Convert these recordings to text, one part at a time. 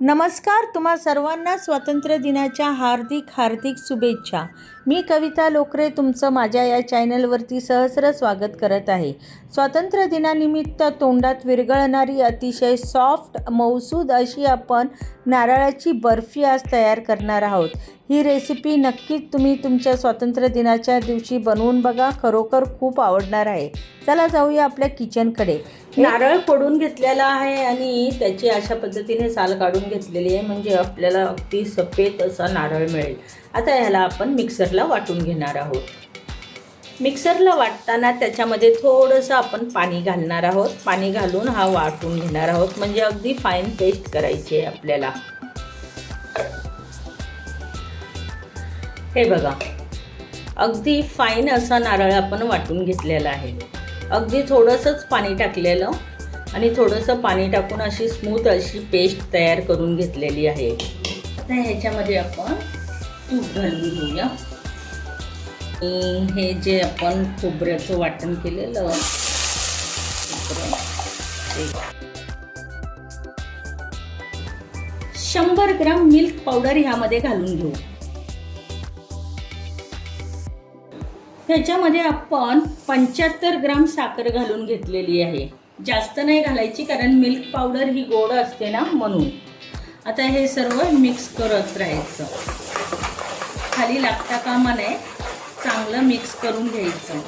नमस्कार तुम्हा सर्वांना स्वातंत्र्य दिनाच्या हार्दिक हार्दिक शुभेच्छा. मी कविता लोकरे तुमचं माझ्या या चॅनलवरती सहस्र स्वागत करत आहे. स्वातंत्र्य दिनानिमित्त तोंडात विरघळणारी अतिशय सॉफ्ट मौसूद अशी आपण नारळाची बर्फी आज तयार करणार आहोत. ही रेसिपी नक्कीच तुम्ही तुमच्या स्वातंत्र्य दिनाच्या दिवशी बनवून बघा. खरोखर खूप आवडणार आहे. चला जाऊया आपल्या किचनकडे. नारळ फोडून घेतलेला आहे आणि त्याची अशा पद्धतीने साल काढून घेतलेली आहे. म्हणजे आपल्याला अगदी सफेद असा नारळ मिळेल. आता ह्याला आपण मिक्सरला वाटून घेणार आहोत. मिक्सरला वाटताना त्याच्यामध्ये थोडंसं आपण पाणी घालणार आहोत. पाणी घालून हा वाटून घेणार आहोत. म्हणजे अगदी फाईन पेस्ट करायची आहे आपल्याला. हे बघा. अगदी फाईन असा नारळ आपण वाटून घेतलेला आहे. अगदी थोडंसंच पाणी टाकलेलं आणि थोडंसं पाणी टाकून अशी स्मूथ अशी पेस्ट तयार करून घेतलेली आहे. आता ह्याच्यामध्ये आपण तूप घालून घेऊया. हे जे आपण खोबऱ्याचं वाटण केलेलं शंभर ग्राम मिल्क पावडर ह्यामध्ये घालून घेऊ. ह्याच्यामध्ये आपण पंच्याहत्तर ग्राम साखर घालून घेतलेली आहे. जास्त नाही घालायची कारण मिल्क पावडर ही गोड असते ना म्हणून. आता हे सर्व मिक्स करत राहायचं. खाली लागता कामा नये. चांगलं मिक्स करून घ्यायचं.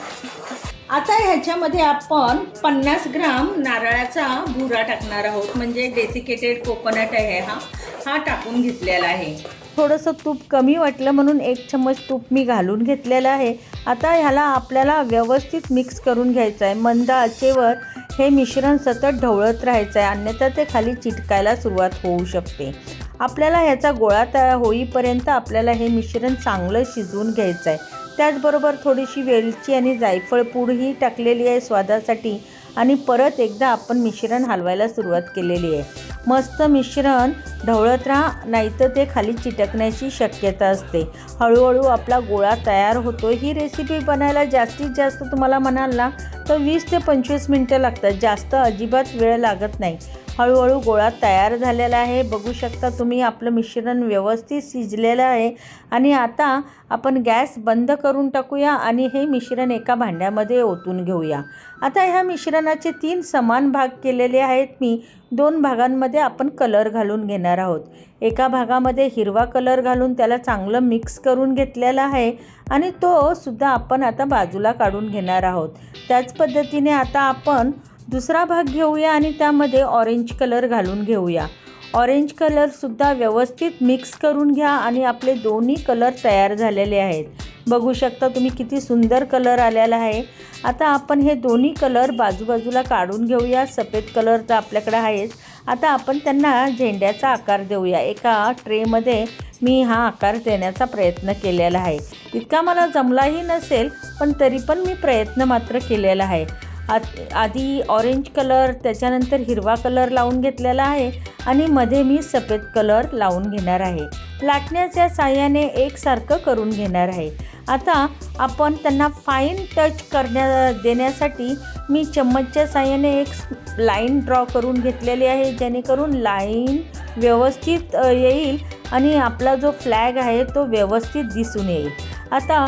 आता ह्याच्यामध्ये आपण पन्नास ग्राम नारळाचा भुरा टाकणार आहोत. म्हणजे डेसिकेटेड कोकोनट आहे हा. हा टाकून घेतलेला आहे. थोडंसं तूप कमी वाटलं म्हणून एक चम्मच तूप मी घालून घेतलेलं आहे. आता ह्याला आपल्याला व्यवस्थित मिक्स करून घ्यायचं आहे मंद आचेवर हे मिश्रण सतत ढवळत राहायचं आहे अन्यथा ते खाली चिटकायला सुरुवात होऊ शकते. आपल्याला ह्याचा गोळा तयार होईपर्यंत आपल्याला हे मिश्रण चांगलं शिजवून घ्यायचं आहे त्याचबरोबर थोडीशी वेलची आणि जायफळ पूडही टाकलेली आहे स्वादासाठी. आणि परत एकदा आपण मिश्रण हलवायला सुरुवात केलेली आहे. मस्त मिश्रण ढवळत राहा नाहीतर ते खाली चिटकण्याची शक्यता असते. हळूहळू आपला गोळा तयार होतो ही रेसिपी बनायला जास्तीत जास्त तुम्हाला म्हणाल ना तर वीस ते पंचवीस मिनटं लागतात. जास्त अजिबात वेळ लागत नाही. हळूहळू गोळा तयार झालेला आहे. बघू शकता तुम्ही आपलं मिश्रण व्यवस्थित शिजलेलं आहे. आणि आता आपण गॅस बंद करून टाकूया आणि हे मिश्रण एका भांड्यामध्ये ओतून घेऊया. आता ह्या मिश्रणाचे तीन समान भाग केलेले आहेत. मी दोन भागांमध्ये आपण कलर घालून घेणार आहोत. एका भागामध्ये हिरवा कलर घालून त्याला चांगलं मिक्स करून घेतलेला आहे आणि तो सुद्धा आपण आता बाजूला काढून घेणार आहोत. त्याच पद्धतीने आता आपण दुसरा भाग घेऊया आणि त्यामध्ये ऑरेंज कलर घालून घेऊया. ऑरेंज कलरसुद्धा व्यवस्थित मिक्स करून घ्या आणि आपले दोन्ही कलर तयार झालेले आहेत. बघू शकता तुम्ही किती सुंदर कलर आलेला आहे. आता आपण हे दोन्ही कलर बाजूबाजूला काढून घेऊया. सफेद कलर तर आपल्याकडे आहेच. आता आपण त्यांना झेंड्याचा आकार देऊया. एका ट्रेमध्ये मी हा आकार देण्याचा प्रयत्न केलेला आहे. इतका मला जमलाही नसेल पण तरी पण मी प्रयत्न मात्र केलेला आहे. आत- आधी ऑरेंज कलर त्याच्यानंतर हिरवा कलर लावून घेतलेला आहे आणि मध्ये मी सफेद कलर लावून घेणार आहे. लाटण्याच्या साह्याने एकसारखं करून घेणार आहे. आता आपण त्यांना फाईन टच करण्या देण्यासाठी मी चम्मचच्या साह्याने एक लाईन ड्रॉ करून घेतलेली आहे जेणेकरून लाईन व्यवस्थित येईल आणि आपला जो फ्लॅग आहे तो व्यवस्थित दिसून येईल. आता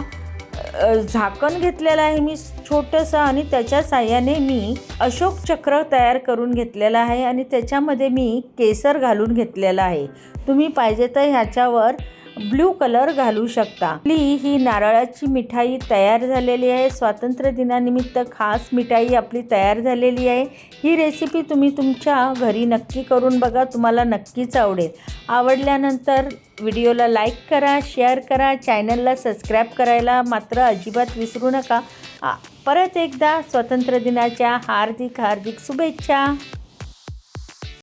झाकण घेतलेलं आहे मी छोटंसं आणि त्याच्या साह्याने मी अशोक चक्र तयार करून घेतलेलं आहे आणि त्याच्यामध्ये मी केसर घालून घेतलेलं आहे. तुम्ही पाहिजे तर ह्याच्यावर ब्ल्यू कलर घालू शकता. आपली ही नारळाची मिठाई तयार झालेली आहे. स्वातंत्र्य दिनानिमित्त खास मिठाई आपली तयार झालेली आहे. ही रेसिपी तुम्ही तुमच्या घरी नक्की करून बघा. तुम्हाला नक्कीच आवडेल. आवडल्यानंतर व्हिडिओला लाईक करा शेअर करा. चॅनलला सबस्क्राईब करायला मात्र अजिबात विसरू नका. परत एकदा स्वातंत्र्य दिनाच्या हार्दिक हार्दिक शुभेच्छा.